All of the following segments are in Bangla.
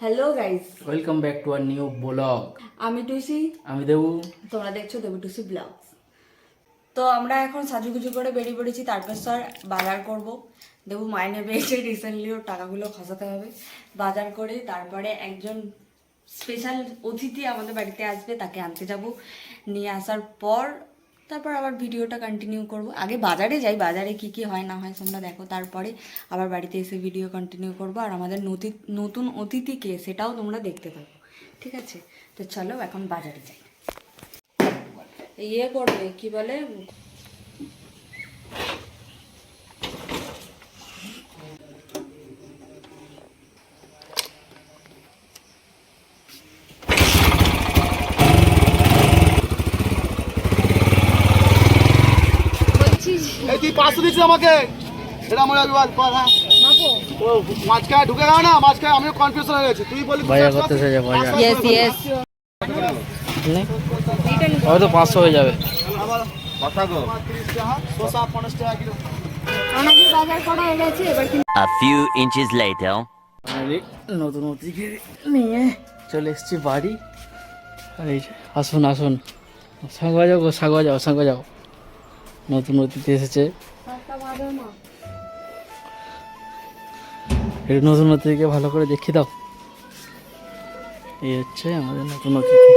Hello guys welcome back to our new vlog আমি টুসি। আমি দেবু। তোমরা দেখছ দেবু টুসি ব্লগ তো আমরা এখন সাজুগুজু করে বেরিয়ে পড়েছি। তারপর স্যার বাজার করব। দেবু মাইনে পেয়েছে রিসেন্টলি ওর টাকাগুলো খসাতে হবে। বাজার করে তারপরে একজন স্পেশাল অতিথি আমাদের বাড়িতে আসবে তাকে আনতে যাব। নিয়ে আসার পর তারপর আবার ভিডিওটা কন্টিনিউ করব। আগে বাজারে যাই, বাজারে কি কি হয় না হয় তোমরা দেখো। তারপরে আবার বাড়িতে এসে ভিডিও কন্টিনিউ করব। আর আমাদের নতি, নতুন অতিথিকে সেটাও তোমরা দেখতে পাবো ঠিক আছে? তো চলো এখন বাজারে যাই। ইয়ে করবে, কি বলে বলছি তুই দিচ্ছিস আমাকে? এটা আমার বিবাদ কর হ্যাঁ। মাঝখানে ঢুকে গেল না মাঝখানে আমিও কনফিউশন হয়ে গেছি। তুই বলি ইয়েস ইয়েস হয়তো পাঁচশো হয়ে যাবে। হয়ে নতুন অতিথিকে নিয়ে চলে এসেছি বাড়ি। আর এই আসুন আসুন। সাগা যাও গো, সাগা যাও সাগা যাও। নতুন অতিথি এসেছে। এই নতুন অতিথিকে ভালো করে দেখিয়ে দাও। এই হচ্ছে আমাদের নতুন অতিথি।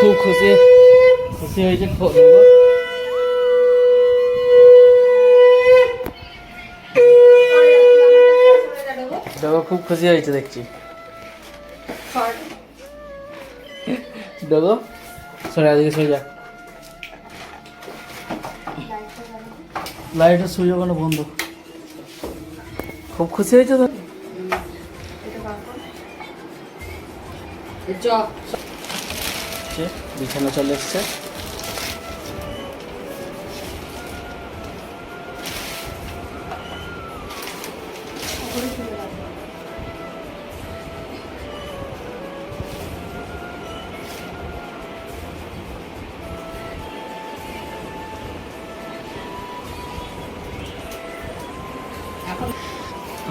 খুব খুশি খুশি হয়েছে খুব খুশি হয়েছে দেখছি। ডগো সরে আজকে সরে যা। লাইটের সুযোগ কোনো বন্ধ। খুব খুশি হয়েছে তো? বিছানা চলে এসছে।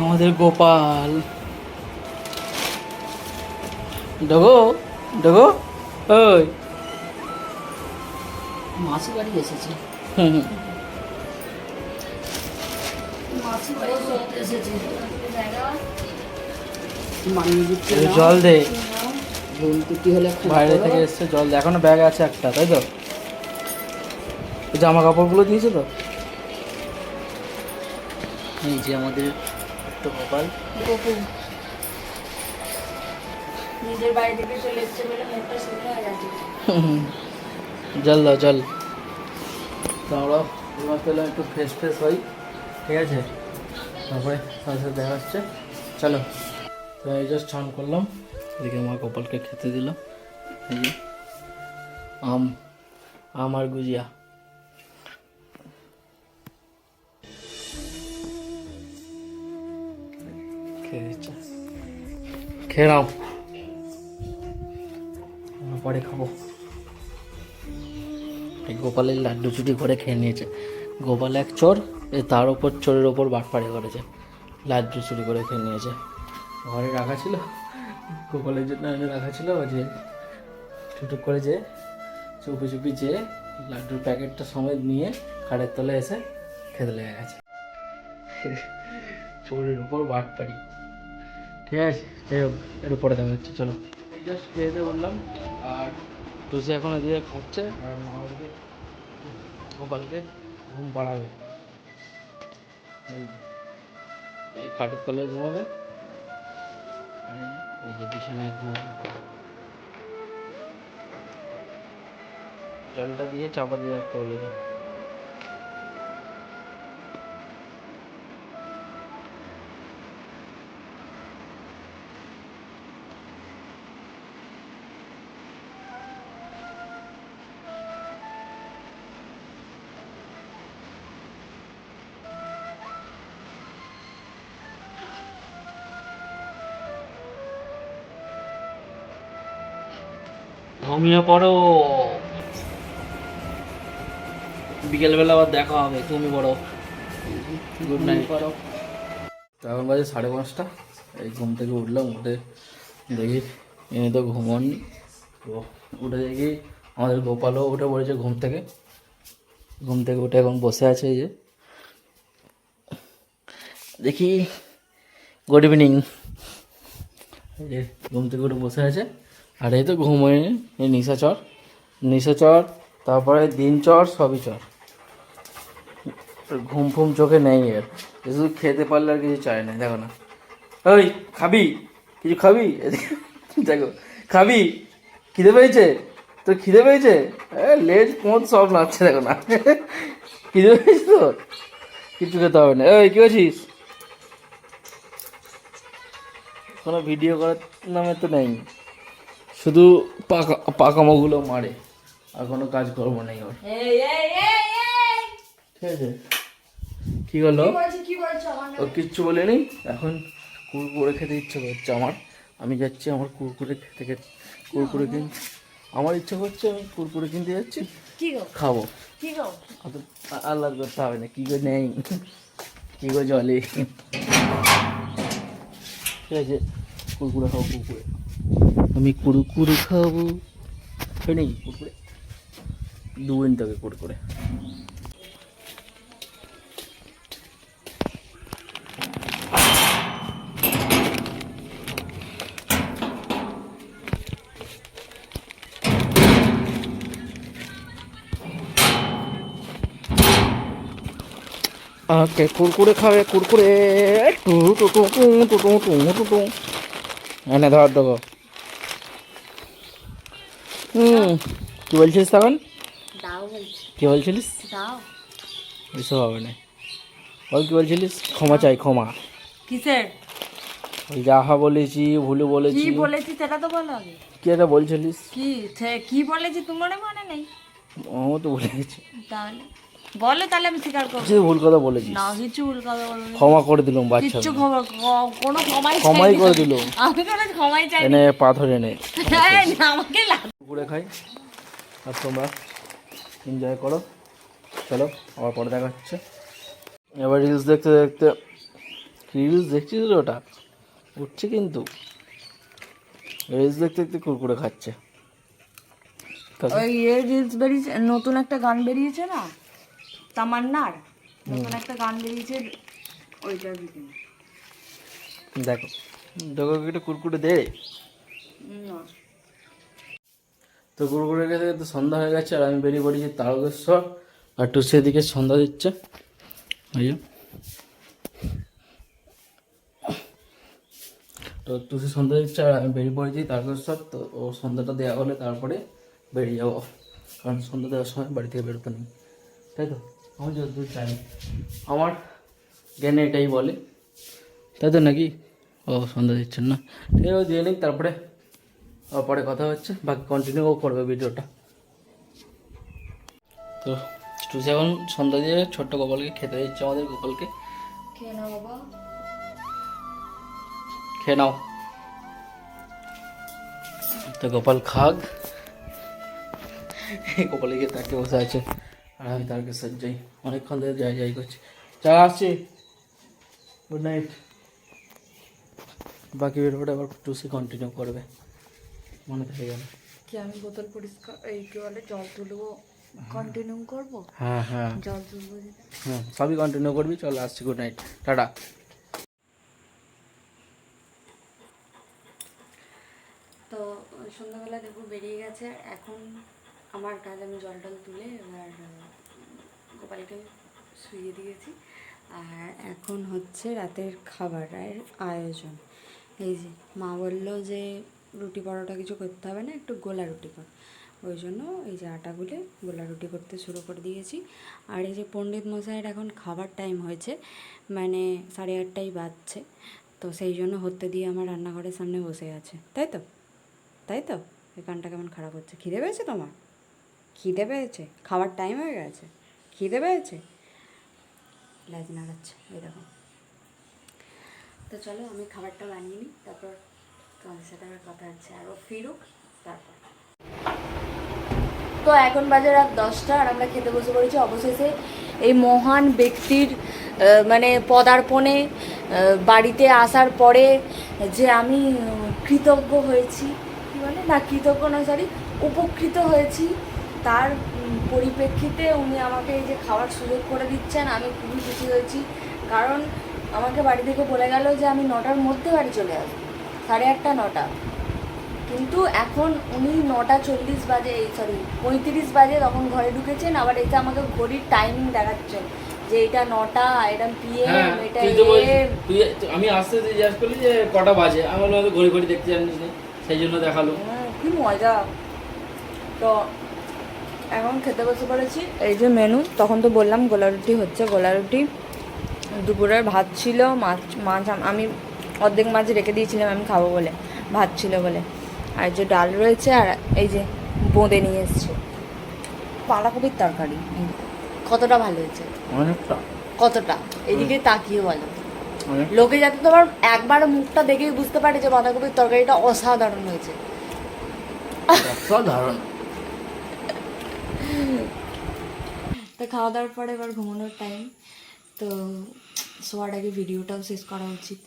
আমাদের গোপাল। ডগো ডগো ওই। মাসি বাড়ি এসেছে। হুম জল দে। বাইরে থেকে এসছে জল দে। এখনও ব্যাগ আছে একটা তাই তো? জামা কাপড়গুলো দিয়েছে তো? এই যে আমাদের একটু গোপাল গপু নিজের বাড়ি থেকে চলে এসছে বলে মুখটা শুকনো হয়ে যাচ্ছে জল দাও জল। তো আমরা পেলাম একটু ফ্রেশ ফ্রেশ হই ঠিক আছে? তারপরে তার সাথে দেখা হচ্ছে। চলো তো এই জাস্ট স্নান করলাম। এদিকে মা গোপালকে খেতে দিল। এই যে আম আম আর গুজিয়া। খেয়ে নাও পরে খাব। এই গোপালের লাড্ডু চুরি করে খেয়ে নিয়েছে। গোপাল এক চোর তার ওপর চোরের ওপর বাটপাড়ি করেছে। লাড্ডু চুরি করে খেয়ে নিয়েছে। ঘরে রাখা ছিল। গোপালের জন্য রাখা ছিল যে, টুটুক করে যে চুপি চুপি যে লাড্ডুর প্যাকেটটা সমেত নিয়ে খাটের তলে এসে খেতে লেগে গেছে। চোরের উপর বাটপাড়ি। ঠিক আছে, যাই হোক উপরে দেখা যাচ্ছে চলো। জাস্ট খেয়ে দিয়ে বললাম, আর টুসি এখন এদিকে খাচ্ছে, আর মা ওদিকে গোপালকে ঘুম পাড়াবে। এই খাটের তলায় ঘুমাবে। ঘুমাবে। জলটা দিয়ে চাপা দিয়ে রাখতে ঘুমিয়ে পড়ো। বিকেলবেলা আবার দেখা হবে, তুমি বড় গুড নাইট তো এখন বাজে সাড়ে পাঁচটা। এই ঘুম থেকে উঠলাম, উঠে দেখি এনে তো ঘুমন তো উঠে দেখি আমাদের গোপালও উঠে পড়েছে ঘুম থেকে। ঘুম থেকে উঠে এখন বসে আছে এই যে। দেখি গুড ইভিনিং ঘুম থেকে উঠে বসে আছে। আর এই তো ঘুমোয় এই নিশাচর নিশাচর তারপরে দিন চর, সবই চর। ঘুম ফুম চোখে নেই এর শুধু খেতে পারলে আর কিছু চায় না, দেখো না। ওই খাবি? কিছু খাবি? দেখো, খাবি? খিদে পেয়েছে? তোর খিদে পেয়েছে? লেজ পোঁত সব নাচছে দেখো না। খিদে পেয়েছে তোর? কিছু খেতে হবে না। ওই কি করছিস? কোনো ভিডিও করার নামে তো নেই। শুধু পাকা পাকামোগুলো মারে। আর কোনো কাজ করব না ওর ঠিক আছে। কি হলো ও কিচ্ছু বলেনি? এখন কুরকুরে খেতে ইচ্ছে করছে আমার। আমি যাচ্ছি আমার কুরকুরে খেতে খেতে। কুরকুরে কিন আমার ইচ্ছে করছে আমি কুরকুরে কিনতে যাচ্ছি। কি গো? খাব। গো? আল্লাহ করতে হবে না। কি করে নেই? কি করে জলে? ঠিক আছে। কুরকুরে খাব কুরকুরে। আমি কুরকুরে খাব। খেয়ে নেই কুরকুরে। দুদিন থাকে কুরকুরে। আকে কুরকুরে খাবে কুরকুরে। টু টু টু টু টু টু টু এনে ধর দেবো হুম। কি বলছিস তখন? কি বলছিলিস? দাও। এসব হবে না। বল কি বলছিলিস? ক্ষমা চাই ক্ষমা। কিসের? ওই যাহা বলেছি ভুলে বলেছি। কি বলেছি সেটা তো বলো আগে। কি একটা বলছিলিস? কি কি বলেছি তোমার মনে নেই? আমার তো ভুলে গেছি। তাহলে বলো তাহলে আমি স্বীকার করব। কিছু ভুল কথা বলেছিস। না কিছু ভুল কথা বলব ক্ষমা করে দিলাম বাচ্চা কিচ্ছু খবর ক- কোনো ক্ষমাই ক্ষমাই করে দিলাম। আমি কোনো ক্ষমাই চাই। এনে পাথর এনে। আমাকে কুকুরে খাই। আর তোমরা এনজয় করো। চলো আবার পরে দেখা হচ্ছে। এবার রিলস দেখতে দেখতে রিলস দেখছিস ওটা? উঠছে কিন্তু। রিলস দেখতে দেখতে কুরকুরে খাচ্ছে। তারপর ওই এ রিলস বেরিয়েছে নতুন একটা গান বেরিয়েছে না? তামান্নার? নতুন একটা গান বেরিয়েছে ভিতরে দেখো। দেখো। একটা কুরকুরে দে। না। তো কুরকুরে খেতে খেতে সন্ধ্যা হয়ে গেছে, আর আমি বেরিয়ে পড়েছি তারকেশ্বর। আর টুসি এদিকে সন্ধ্যা দিচ্ছে। তো টুসি সন্ধ্যা দিচ্ছে, আর আমি বেরিয়ে পড়েছি তারকেশ্বর। তো ও সন্ধ্যাটা দেওয়া হলে তারপরে বেরিয়ে যাব। কারণ সন্ধ্যা দেওয়ার সময় বাড়ি থেকে বেরোতে নেই। তাই তো? আমি যতদূর জানি, আমার জ্ঞানে এটাই বলে। তাই তো নাকি? ও সন্ধ্যা দিচ্ছেন না। ঠিক আছে দিয়ে নিক, তারপরে পরে কথা হচ্ছে। বাকি কন্টিনিউ করবে ভিডিওটা। তো টুসি এখন সন্ধ্যা দিয়ে ছোট্ট গোপালকে খেতে দিচ্ছে আমাদের গোপালকে। খেয়ে নাও বাবা। খেয়ে নাও। তো গোপাল খাগ গিয়ে তাকে বসে আছে। আর আমি তারকে যাই। অনেকক্ষণ ধরে যাই যাই করছি। চা আসছি। গুড নাইট বাকি ভিডিওটা আবার টুসি কন্টিনিউ করবে। মনে থেকে গেল কি আমি বোতল পরিষ্কার এই কি বলে জল তুলবো কন্টিনিউ করব? হ্যাঁ হ্যাঁ। জল তুলবো যে। হুম সবই কন্টিনিউ করবি চল আসছি গুড নাইট টাটা। তো সন্ধ্যাবেলা দেখো বেরিয়ে গেছে এখন আমার কাজ আমি জল টল তুলে এবার গোপালকে শুয়ে দিয়েছি। আর এখন হচ্ছে রাতের খাবারের আয়োজন। এই যে মা বলল যে রুটি পরোটা কিছু করতে হবে না, একটু গোলা রুটি কর ওই জন্য এই যে আটা গুলে গোলা রুটি করতে শুরু করে দিয়েছি। আর এই যে পণ্ডিত মশাইয়ের এখন খাবার টাইম হয়েছে মানে সাড়ে আটটাই বাজছে, তো সেই জন্য হতে দিয়ে আমার রান্নাঘরের সামনে বসে আছে। তাই তো? তাই তো? এই কানটা কেমন খারাপ হচ্ছে? খিদে পেয়েছে তোমার? খিদে পেয়েছে? খাবার টাইম হয়ে গেছে? খিদে পেয়েছে? লাজ নাড়াচ্ছে, এই দেখো। তো চলো আমি খাবারটা বানিয়ে নিই, তারপর তো এখন বাজে রাত দশটা, আর আমরা খেতে বসে পড়েছি অবশেষে এই মহান ব্যক্তির মানে পদার্পণে বাড়িতে আসার পরে যে আমি কৃতজ্ঞ হয়েছি। কি বলে? না, কৃতজ্ঞ না সরি উপকৃত হয়েছি। তার পরিপ্রেক্ষিতে উনি আমাকে এই যে খাওয়ার সুযোগ করে দিচ্ছেন, আমি খুবই খুশি হয়েছি। কারণ আমাকে বাড়ি থেকে বলে গেল যে আমি নটার মধ্যে বাড়ি চলে আসব। সাড়ে আটটা নটা। কিন্তু এখন উনি নটা চল্লিশ বাজে এই সরি পঁয়ত্রিশ বাজে তখন ঘরে ঢুকেছেন আবার এটা আমাকে ঘড়ির টাইমিং দেখাচ্ছেন যে এটা নটা এটা পিএম হ্যাঁ এটা আমি আসতে জিজ্ঞাসা করলি যে কটা বাজে আমি বললাম ঘড়ি ঘড়ি দেখতে জানিস না সেই জন্য দেখাল। হুম, কি মজা। তো এখন খেতে বসে পড়েছি এই যে মেনু তখন তো বললাম গোলা রুটি হচ্ছে গোলা রুটি দুপুরের ভাত ছিল মাছ মাছ আমি অর্ধেক মাছ রেখে দিয়েছিলাম আমি খাব বলে ভাত ছিল বলে। আর যে ডাল রয়েছে আর এই যে বোঁদে নিয়ে এসছে। পালাকপির তরকারি কতটা ভালো হয়েছে? অনেকটা। কতটা? এদিকে তাকিয়ে বলো। লোকে যাতে তোমার একবার মুখটা দেখেই বুঝতে পারে যে বাঁধাকপির তরকারিটা অসাধারণ হয়েছে। অসাধারণ। তো খাওয়া দাওয়ার পরে এবার ঘুমানোর টাইম তো শোয়ার আগে ভিডিওটাও শেষ করা উচিত।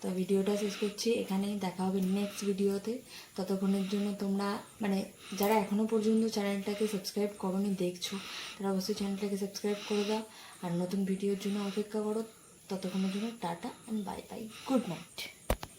তো ভিডিওটা শেষ করছি। এখানেই দেখা হবে নেক্সট ভিডিওতে। ততক্ষণের জন্য তোমরা মানে যারা এখনও পর্যন্ত চ্যানেলটাকে সাবস্ক্রাইব করোনি, দেখছ, তারা অবশ্যই চ্যানেলটাকে সাবস্ক্রাইব করে দাও। আর নতুন ভিডিওর জন্য অপেক্ষা করো। ততক্ষণের জন্য tata and bye bye good night